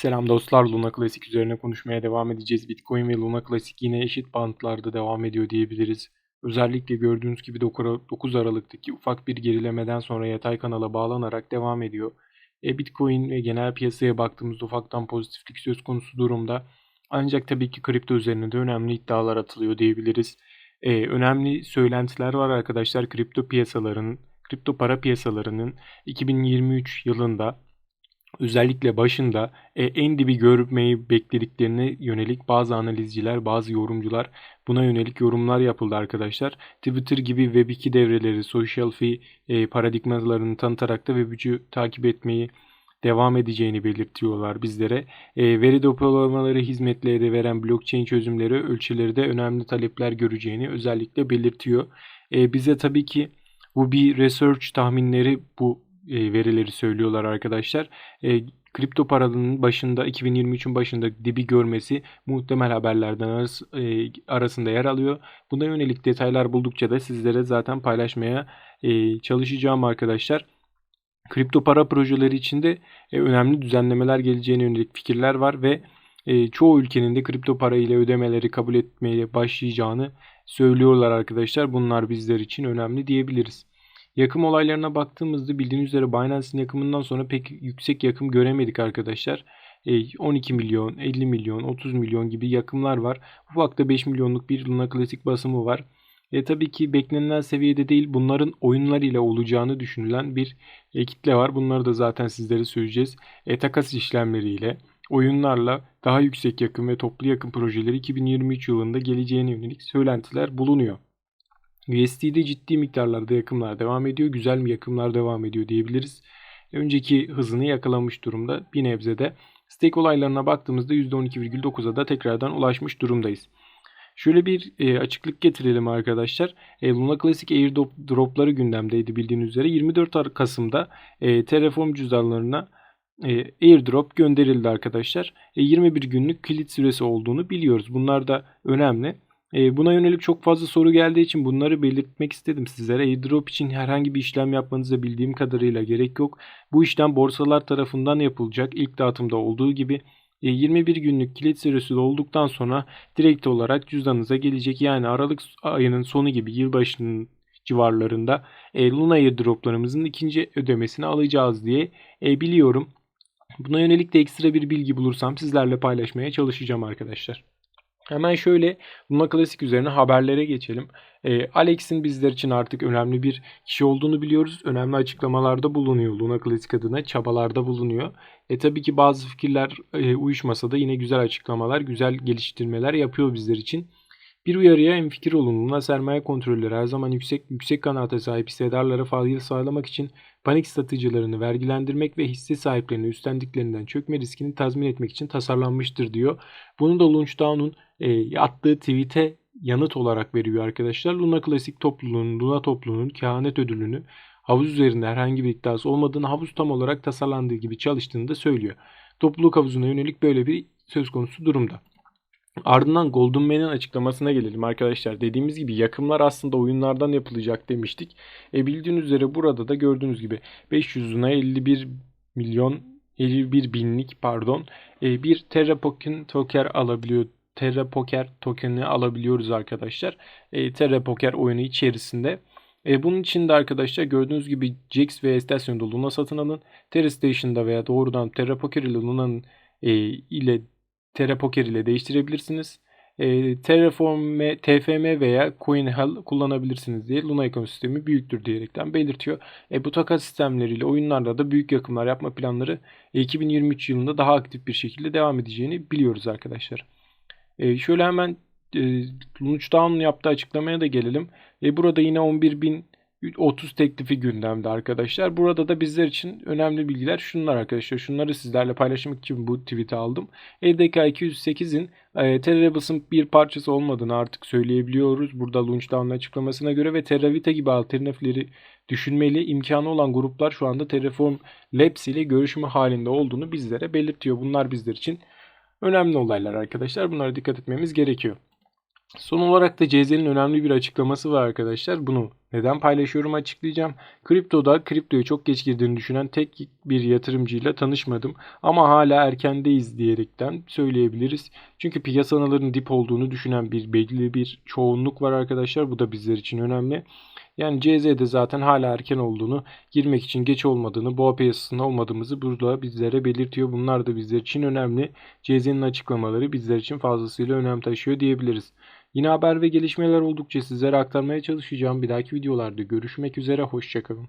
Selam dostlar, Luna Classic üzerine konuşmaya devam edeceğiz. Bitcoin ve Luna Classic yine eşit bantlarda devam ediyor diyebiliriz. Özellikle gördüğünüz gibi 9 Aralık'taki ufak bir gerilemeden sonra yatay kanala bağlanarak devam ediyor. E, Bitcoin ve genel piyasaya baktığımızda ufaktan pozitiflik söz konusu durumda. Ancak tabii ki kripto üzerine de önemli iddialar atılıyor diyebiliriz. E, önemli söylentiler var arkadaşlar kripto piyasalarının, kripto para piyasalarının 2023 yılında özellikle başında e, en dibi görmeyi beklediklerine yönelik bazı analizciler, bazı yorumcular buna yönelik yorumlar yapıldı arkadaşlar. Twitter gibi Web2 devreleri, social fee e, paradigmalarını tanıtarak da Web3'ü takip etmeyi devam edeceğini belirtiyorlar bizlere. E, veri depolamaları hizmetleri veren blockchain çözümleri ölçüleri de önemli talepler göreceğini özellikle belirtiyor. E, bize tabii ki bu bir research tahminleri bu verileri söylüyorlar arkadaşlar. E, kripto paranın başında 2023'ün başında dibi görmesi muhtemel haberlerden arası, e, arasında yer alıyor. Buna yönelik detaylar buldukça da sizlere zaten paylaşmaya e, çalışacağım arkadaşlar. Kripto para projeleri içinde e, önemli düzenlemeler geleceğine yönelik fikirler var ve e, çoğu ülkenin de kripto para ile ödemeleri kabul etmeye başlayacağını söylüyorlar arkadaşlar. Bunlar bizler için önemli diyebiliriz. Yakım olaylarına baktığımızda bildiğiniz üzere Binance'in yakımından sonra pek yüksek yakım göremedik arkadaşlar. 12 e, milyon, 50 milyon, 30 milyon gibi yakımlar var. Ufakta 5 milyonluk bir Luna Klasik basımı var. E, tabii ki beklenilen seviyede değil bunların oyunlar ile olacağını düşünülen bir e, kitle var. Bunları da zaten sizlere söyleyeceğiz. E, takas işlemleriyle, oyunlarla daha yüksek yakım ve toplu yakın projeleri 2023 yılında geleceğine yönelik söylentiler bulunuyor. USD'de ciddi miktarlarda yakımlar devam ediyor. Güzel bir yakımlar devam ediyor diyebiliriz. Önceki hızını yakalamış durumda bir nebze de. Stake olaylarına baktığımızda %12,9'a da tekrardan ulaşmış durumdayız. Şöyle bir e, açıklık getirelim arkadaşlar. E, Luna Classic airdropları gündemdeydi bildiğiniz üzere. 24 Kasım'da e, Terraform cüzdanlarına e, airdrop gönderildi arkadaşlar. E, 21 günlük kilit süresi olduğunu biliyoruz. Bunlar da önemli. E, buna yönelik çok fazla soru geldiği için bunları belirtmek istedim sizlere. Airdrop için herhangi bir işlem yapmanıza bildiğim kadarıyla gerek yok. Bu işlem borsalar tarafından yapılacak. İlk dağıtımda olduğu gibi 21 e, günlük kilit süresi olduktan sonra direkt olarak cüzdanınıza gelecek. Yani Aralık ayının sonu gibi yılbaşının civarlarında e, Luna airdroplarımızın ikinci ödemesini alacağız diye e, biliyorum. Buna yönelik de ekstra bir bilgi bulursam sizlerle paylaşmaya çalışacağım arkadaşlar. Hemen şöyle Luna Klasik üzerine haberlere geçelim. E, Alex'in bizler için artık önemli bir kişi olduğunu biliyoruz. Önemli açıklamalarda bulunuyor. Luna Klasik adına çabalarda bulunuyor. E tabii ki bazı fikirler e, uyuşmasa da yine güzel açıklamalar, güzel geliştirmeler yapıyor bizler için. Bir uyarıya en fikir olun. Luna sermaye kontrolleri her zaman yüksek yüksek kanaate sahip hissedarlara faaliyet sağlamak için panik satıcılarını vergilendirmek ve hisse sahiplerini üstlendiklerinden çökme riskini tazmin etmek için tasarlanmıştır diyor. Bunu da Launchdown'un e, attığı tweet'e yanıt olarak veriyor arkadaşlar. Luna Klasik topluluğunun, Luna topluluğunun kehanet ödülünü havuz üzerinde herhangi bir iddiası olmadığını, havuz tam olarak tasarlandığı gibi çalıştığını da söylüyor. Topluluk havuzuna yönelik böyle bir söz konusu durumda. Ardından Golden Man'in açıklamasına gelelim arkadaşlar. Dediğimiz gibi yakımlar aslında oyunlardan yapılacak demiştik. E bildiğiniz üzere burada da gördüğünüz gibi 500 luna 51 milyon 51 binlik pardon e, bir Terra token alabiliyor. Terra Poker token'i alabiliyoruz arkadaşlar. E, Terra Poker oyunu içerisinde. E, bunun için de arkadaşlar gördüğünüz gibi Jax ve Estation'da Luna satın alın. Terra Station'da veya doğrudan Terra Poker ile Luna'nın e, ile Terra Poker ile değiştirebilirsiniz. E, Terraform, TFM veya CoinHell kullanabilirsiniz diye Luna ekosistemi büyüktür diyerekten belirtiyor. E, bu takas sistemleriyle oyunlarda da büyük yakımlar yapma planları 2023 yılında daha aktif bir şekilde devam edeceğini biliyoruz arkadaşlar. E, şöyle hemen e, Launchdown yaptığı açıklamaya da gelelim. E, burada yine 11.000 30 teklifi gündemde arkadaşlar. Burada da bizler için önemli bilgiler şunlar arkadaşlar. Şunları sizlerle paylaşmak için bu tweet'i aldım. EDK 208'in e, Terrabus'un bir parçası olmadığını artık söyleyebiliyoruz. Burada Launchdown'un açıklamasına göre ve Terravita gibi alternatifleri düşünmeli imkanı olan gruplar şu anda Terraform Labs ile görüşme halinde olduğunu bizlere belirtiyor. Bunlar bizler için önemli olaylar arkadaşlar. Bunlara dikkat etmemiz gerekiyor. Son olarak da CZ'nin önemli bir açıklaması var arkadaşlar. Bunu neden paylaşıyorum açıklayacağım. Kriptoda kriptoya çok geç girdiğini düşünen tek bir yatırımcıyla tanışmadım. Ama hala erkendeyiz diyerekten söyleyebiliriz. Çünkü piyasaların dip olduğunu düşünen bir belli bir çoğunluk var arkadaşlar. Bu da bizler için önemli. Yani CZ'de zaten hala erken olduğunu, girmek için geç olmadığını, boğa piyasasında olmadığımızı burada bizlere belirtiyor. Bunlar da bizler için önemli. CZ'nin açıklamaları bizler için fazlasıyla önem taşıyor diyebiliriz. Yine haber ve gelişmeler oldukça sizlere aktarmaya çalışacağım. Bir dahaki videolarda görüşmek üzere. Hoşçakalın.